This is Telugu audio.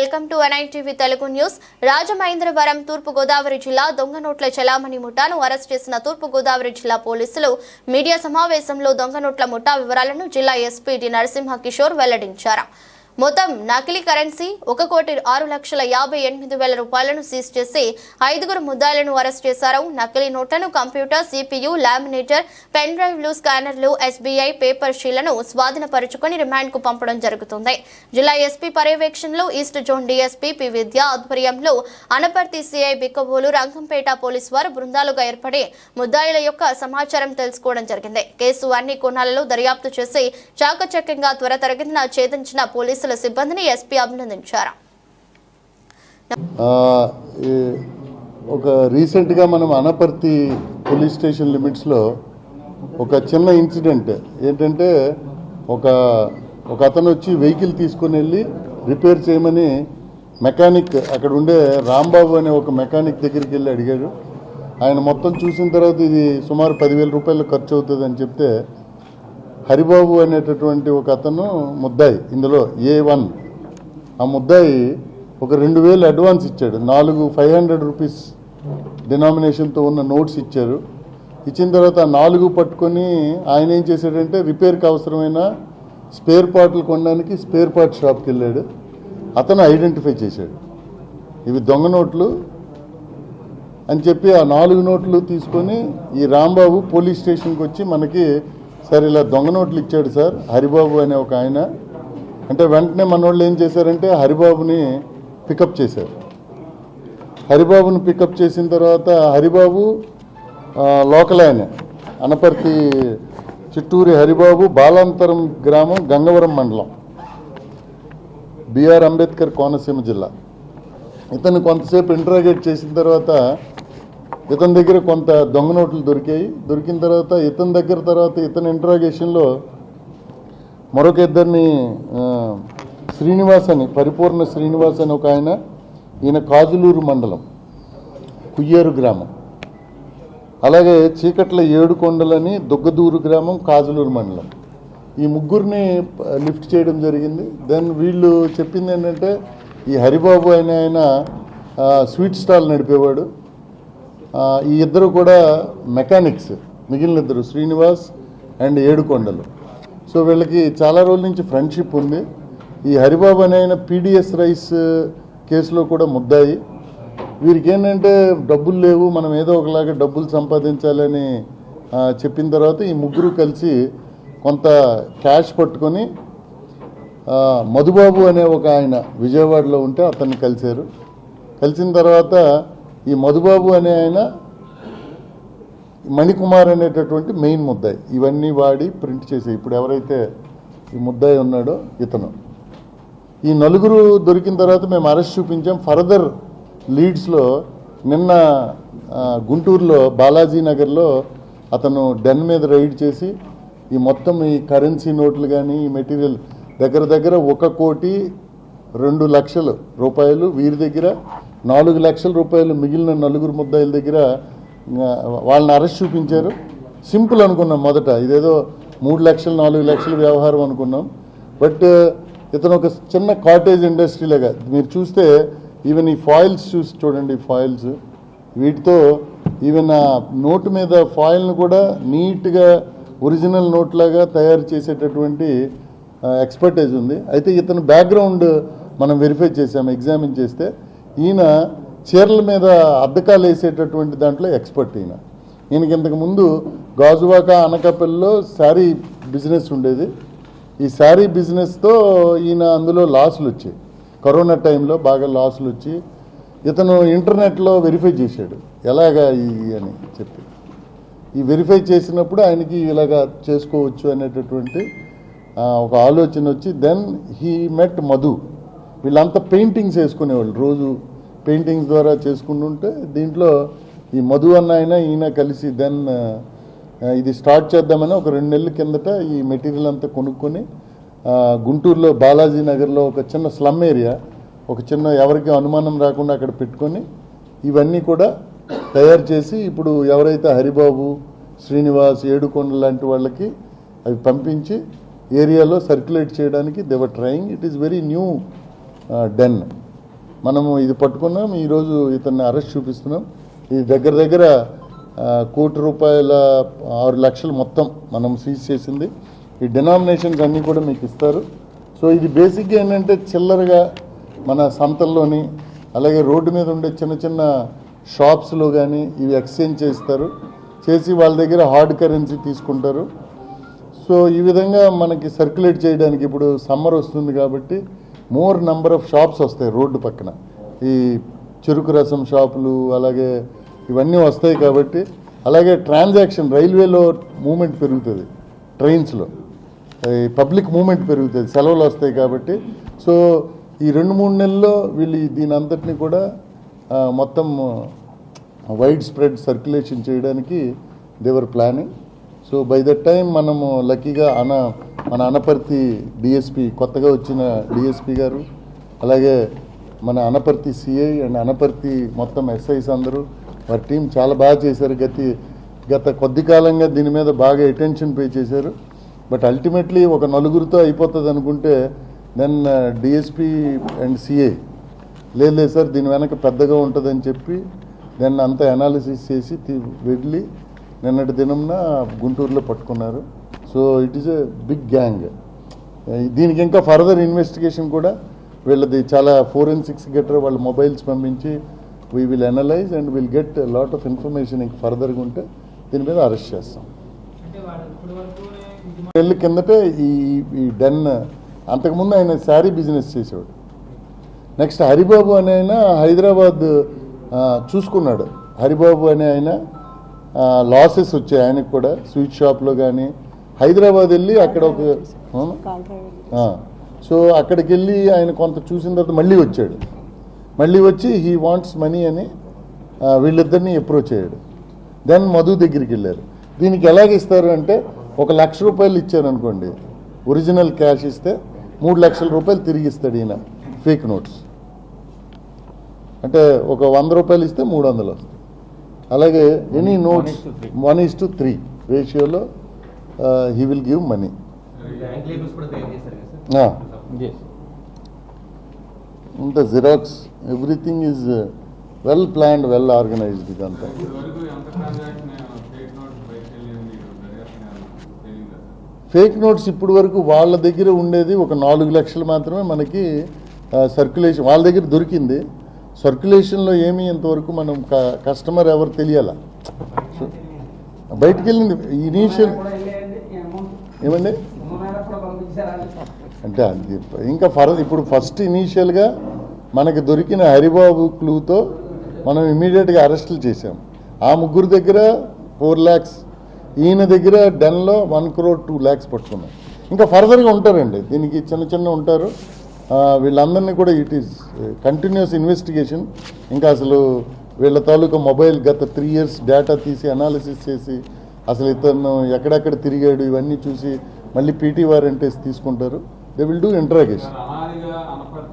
Welcome to NITV Telugu news. Rajamahendravaram తూర్పు గోదావరి జిల్లా దొంగ నోట్ల చలామణి ముఠాను అరెస్ట్ చేసిన తూర్పు గోదావరి జిల్లా పోలీసులు మీడియా సమావేశంలో దొంగ నోట్ల ముఠా వివరాలను జిల్లా ఎస్పీ డి నరసింహ కిషోర్ వెల్లడించారు. మొత్తం నకిలీ కరెన్సీ ఒక కోటి ఆరు లక్షల యాభై ఎనిమిది వేల రూపాయలను సీజ్ చేసి ఐదుగురు ముద్దాయిలను అరెస్ట్ చేశారు. నకిలీ నోట్లను కంప్యూటర్ సిపియు లామినేటర్ పెన్ డ్రైవ్లు స్కానర్లు ఎస్బీఐ పేపర్ షీలను స్వాధీనపరుచుకొని రిమాండ్కు పంపడం జరుగుతుంది. జిల్లా ఎస్పీ పర్యవేక్షణలో east zone DSP P Vidya ఆధ్వర్యంలో అనపర్తి సిఐ బిక్కబోలు రంగంపేట పోలీసు వారు బృందాలుగా ఏర్పడి ముద్దాయిల యొక్క సమాచారం తెలుసుకోవడం జరిగింది. కేసు అన్ని కోణాలలో దర్యాప్తు చేసి చాకచక్యంగా త్వరతరగతిన ఛేదించిన పోలీసుల సిబ్బందిని ఎస్పీ అభినందించారు. ఒక రీసెంట్గా మనం అనపర్తి పోలీస్ స్టేషన్ లిమిట్స్లో ఒక చిన్న ఇన్సిడెంట్. ఏంటంటే ఒక ఒక అతను వచ్చి వెహికల్ తీసుకొని వెళ్ళి రిపేర్ చేయమని మెకానిక్ అక్కడ ఉండే రాంబాబు అనే ఒక మెకానిక్ దగ్గరికి వెళ్ళి అడిగాడు. ఆయన మొత్తం చూసిన తర్వాత ఇది సుమారు పదివేల రూపాయలు ఖర్చు అవుతుంది అని చెప్తే హరిబాబు అనేటటువంటి ఒక అతను ముద్దాయి ఇందులో ఏ వన్ ఆ ముద్దాయి ఒక రెండు వేలు అడ్వాన్స్ ఇచ్చాడు. నాలుగు ఫైవ్ హండ్రెడ్ రూపీస్ డినామినేషన్తో ఉన్న నోట్స్ ఇచ్చారు. ఇచ్చిన తర్వాత నాలుగు పట్టుకొని ఆయన ఏం చేశాడంటే రిపేర్కి అవసరమైన స్పేర్ పార్ట్లు కొనడానికి స్పేర్ పార్ట్ షాప్కి వెళ్ళాడు. అతను ఐడెంటిఫై చేశాడు. ఇవి దొంగ నోట్లు అని చెప్పి ఆ నాలుగు నోట్లు తీసుకొని ఈ రాంబాబు పోలీస్ స్టేషన్కి వచ్చి మనకి సార్ ఇలా దొంగ నోట్లు ఇచ్చాడు సార్ హరిబాబు అనే ఒక ఆయన. అంటే వెంటనే మన వాళ్ళు ఏం చేశారంటే హరిబాబుని పికప్ చేశారు. హరిబాబుని పికప్ చేసిన తర్వాత హరిబాబు లోకల్ ఆయన. అనపర్తి చిట్టూరి హరిబాబు బాలాంతరం గ్రామం గంగవరం మండలం. బిఆర్ అంబేద్కర్ కోనసీమ జిల్లా. ఇతను కొంతసేపు ఇంటరాగేట్ చేసిన తర్వాత ఇతని దగ్గర కొంత దొంగ నోట్లు దొరికాయి. దొరికిన తర్వాత ఇతని దగ్గర తర్వాత ఇతని ఇంటరాగేషన్లో మరొక ఇద్దరిని శ్రీనివాస్ అని పరిపూర్ణ శ్రీనివాస్ అని ఒక ఆయన ఈయన కాజులూరు మండలం కుయ్యేరు గ్రామం. అలాగే చీకట్ల ఏడుకొండలని దుగ్గదూరు గ్రామం కాజులూరు మండలం. ఈ ముగ్గురిని లిఫ్ట్ చేయడం జరిగింది. దెన్ వీళ్ళు చెప్పింది ఏంటంటే ఈ హరిబాబు అనే ఆయన స్వీట్ స్టాల్ నడిపేవాడు. ఈ ఇద్దరు కూడా మెకానిక్స్ మిగిలిన ఇద్దరు శ్రీనివాస్ అండ్ ఏడుకొండలు. సో వీళ్ళకి చాలా రోజుల నుంచి ఫ్రెండ్షిప్ ఉంది. ఈ హరిబాబు అనే ఆయన పీడిఎస్ రైస్ కేసులో కూడా ముద్దాయి. వీరికి ఏంటంటే డబ్బులు లేవు మనం ఏదో ఒకలాగా డబ్బులు సంపాదించాలని చెప్పిన తర్వాత ఈ ముగ్గురు కలిసి కొంత క్యాష్ పట్టుకొని మధుబాబు అనే ఒక ఆయన విజయవాడలో ఉంటే అతన్ని కలిశారు. కలిసిన తర్వాత ఈ మధుబాబు అనే ఆయన మణికుమార్ అనేటటువంటి మెయిన్ ముద్దాయి. ఇవన్నీ వాడి ప్రింట్ చేసే ఇప్పుడు ఎవరైతే ఈ ముద్దాయి ఉన్నాడో ఇతను. ఈ నలుగురు దొరికిన తర్వాత మేము అరెస్ట్ చూపించాం. ఫర్దర్ లీడ్స్లో నిన్న గుంటూరులో బాలాజీ నగర్లో అతను డెన్ మీద రైడ్ చేసి ఈ మొత్తం ఈ కరెన్సీ నోట్లు కానీ ఈ మెటీరియల్ దగ్గర దగ్గర ఒక కోటి రెండు లక్షలు రూపాయలు వీరి దగ్గర నాలుగు లక్షల రూపాయలు మిగిలిన నలుగురు ముద్దాయిల దగ్గర వాళ్ళని అరెస్ట్ చూపించారు. సింపుల్ అనుకున్నాం మొదట. ఇదేదో మూడు లక్షలు నాలుగు లక్షల వ్యవహారం అనుకున్నాం. బట్ ఇతను ఒక చిన్న కాటేజ్ ఇండస్ట్రీ లాగా. మీరు చూస్తే ఈవెన్ ఈ ఫాయిల్స్ చూసి చూడండి ఫాయిల్స్. వీటితో ఈవెన్ ఆ నోటు మీద ఫాయిల్ను కూడా నీట్గా ఒరిజినల్ నోట్ లాగా తయారు చేసేటటువంటి ఎక్స్పర్టైజ్ ఉంది. అయితే ఇతని బ్యాక్గ్రౌండ్ మనం వెరిఫై చేసాము ఎగ్జామిన్ చేస్తే ఈయన చీరల మీద అద్దకాలు వేసేటటువంటి దాంట్లో ఎక్స్పర్ట్ ఈయన. ఈయనకి ఇంతకుముందు గాజువాక అనకాపల్లిలో శారీ బిజినెస్ ఉండేది. ఈ శారీ బిజినెస్తో ఈయన అందులో లాసులు వచ్చాయి. కరోనా టైంలో బాగా లాసులు వచ్చి ఇతను ఇంటర్నెట్లో వెరిఫై చేశాడు. ఎలాగా ఇది అని చెప్పి. ఈ వెరిఫై చేసినప్పుడు ఆయనకి ఇలాగా చేసుకోవచ్చు అనేటటువంటి ఒక ఆలోచన వచ్చి దెన్ హీ మెట్ మధు. వీళ్ళంతా పెయింటింగ్స్ వేసుకునేవాళ్ళు. రోజు పెయింటింగ్స్ ద్వారా చేసుకుంటుంటే దీంట్లో ఈ మధు అన్న ఆయన ఈయన కలిసి దెన్ ఇది స్టార్ట్ చేద్దామని ఒక రెండు నెలల కిందట ఈ మెటీరియల్ అంతా కొనుక్కొని గుంటూరులో బాలాజీ నగర్లో ఒక చిన్న స్లమ్ ఏరియా ఒక చిన్న ఎవరికి అనుమానం రాకుండా అక్కడ పెట్టుకొని ఇవన్నీ కూడా తయారు చేసి ఇప్పుడు ఎవరైతే హరిబాబు శ్రీనివాస్ ఏడుకొండ లాంటి వాళ్ళకి అవి పంపించి ఏరియాలో సర్క్యులేట్ చేయడానికి they're trying. It is very new den. మనము ఇది పట్టుకున్నాం ఈరోజు ఇతన్ని అరెస్ట్ చూపిస్తున్నాం. ఇది దగ్గర దగ్గర కోటి రూపాయల ఆరు లక్షలు మొత్తం మనం సీజ్ చేసింది. ఈ డినామినేషన్స్ అన్నీ కూడా మీకు ఇస్తారు. సో ఇది బేసిక్గా ఏంటంటే చిల్లరగా మన సంతల్లోని అలాగే రోడ్డు మీద ఉండే చిన్న చిన్న షాప్స్లో కానీ ఇవి ఎక్స్చేంజ్ చేస్తారు. చేసి వాళ్ళ దగ్గర హార్డ్ కరెన్సీ తీసుకుంటారు. సో ఈ విధంగా మనకి సర్క్యులేట్ చేయడానికి ఇప్పుడు సమ్మర్ వస్తుంది కాబట్టి మోర్ నంబర్ ఆఫ్ షాప్స్ వస్తాయి రోడ్డు పక్కన. ఈ చెరుకు రసం షాపులు అలాగే ఇవన్నీ వస్తాయి కాబట్టి అలాగే ట్రాన్సాక్షన్ రైల్వేలో మూమెంట్ పెరుగుతుంది ట్రైన్స్లో ఈ పబ్లిక్ మూమెంట్ పెరుగుతుంది సెలవులు వస్తాయి కాబట్టి. సో ఈ రెండు మూడు నెలల్లో వీళ్ళు దీని అంతటిని కూడా మొత్తం వైడ్ స్ప్రెడ్ సర్క్యులేషన్ చేయడానికి they're planning so by that time మనము లక్కీగా అన మన అనపర్తి డిఎస్పి కొత్తగా వచ్చిన డిఎస్పి గారు అలాగే మన అనపర్తి సిఐ అండ్ అనపర్తి మొత్తం ఎస్ఐస్ అందరూ వారి టీం చాలా బాగా చేశారు. గతి గత కొద్ది కాలంగా దీని మీద బాగా అటెన్షన్ పే చేశారు. బట్ అల్టిమేట్లీ ఒక నలుగురితో అయిపోతుంది అనుకుంటే దెన్ డిఎస్పి అండ్ సిఐ లేదు లేదు సార్ దీని వెనక పెద్దగా ఉంటుందని చెప్పి దెన్ అంతా అనాలిసిస్ చేసి వెళ్ళి నిన్నటి దినంన గుంటూరులో పట్టుకున్నారు. So it is a big gang. దీనికి ఇంకా ఫర్దర్ ఇన్వెస్టిగేషన్ కూడా వీళ్ళది చాలా ఫోరెన్సిక్స్ గెటర్ వాళ్ళ మొబైల్స్ పంపించి we will analyze and will get lot of information ఇంక ఫర్దర్గా ఉంటే దీని మీద అరెస్ట్ చేస్తాం. వెళ్ళి కిందటే ఈ ఈ డెన్ అంతకుముందు ఆయన శారీ బిజినెస్ చేసేవాడు. నెక్స్ట్ హరిబాబు అనే ఆయన హైదరాబాద్ చూసుకున్నాడు. హరిబాబు అనే ఆయన లాసెస్ వచ్చాయి ఆయనకు కూడా స్వీట్ షాప్లో కానీ హైదరాబాద్ వెళ్ళి అక్కడ ఒక సో అక్కడికి వెళ్ళి ఆయన కొంత చూసిన తర్వాత మళ్ళీ వచ్చాడు. మళ్ళీ వచ్చి హీ వాంట్స్ మనీ అని వీళ్ళిద్దరిని అప్రోచ్ అయ్యాడు. దెన్ మధు దగ్గరికి వెళ్ళారు. దీనికి ఎలాగ ఇస్తారు అంటే ఒక లక్ష రూపాయలు ఇచ్చారు అనుకోండి. ఒరిజినల్ క్యాష్ ఇస్తే మూడు లక్షల రూపాయలు తిరిగి ఇస్తాడు ఈయన. ఫేక్ నోట్స్ అంటే ఒక వంద రూపాయలు ఇస్తే మూడు వందలు వస్తాయి. అలాగే any notes one is to three రేషియోలో హీ విల్ గివ్ మనీ ఇంత xerox everything is well planned well organized ఇదంతా. ఫేక్ నోట్స్ బయటకు ఇప్పుడు వరకు వాళ్ళ దగ్గర ఉండేది ఒక నాలుగు లక్షలు మాత్రమే మనకి సర్క్యులేషన్ వాళ్ళ దగ్గర దొరికింది. సర్క్యులేషన్లో ఏమీ ఇంతవరకు మనం కస్టమర్ ఎవరు తెలియాల? బయటికి వెళ్ళింది. ఇనీషియల్ కూడా వెళ్ళేయండి ఈ అమౌంట్ ఏమండి? అంటే అది ఇంకా ఫర్ ఇప్పుడు ఫస్ట్ ఇనీషియల్గా మనకి దొరికిన హరిబాబు క్లూతో మనం ఇమీడియట్గా అరెస్టులు చేసాం ఆ ముగ్గురు దగ్గర ఫోర్ ల్యాక్స్ ఈయన దగ్గర డెన్లో వన్ క్రోర్ టూ ల్యాక్స్ పట్టుకున్నాం. ఇంకా ఫర్దర్గా ఉంటారండి. దీనికి చిన్న చిన్న ఉంటారు. వీళ్ళందరినీ కూడా ఇట్ ఈస్ కంటిన్యూస్ ఇన్వెస్టిగేషన్ ఇంకా అసలు వీళ్ళ తాలూకా మొబైల్ గత త్రీ ఇయర్స్ డేటా తీసి అనాలిసిస్ చేసి అసలు ఇతను ఎక్కడెక్కడ తిరిగాడు ఇవన్నీ చూసి మళ్ళీ పీటీ వారెంటేస్ తీసుకుంటారు. They will do interrogation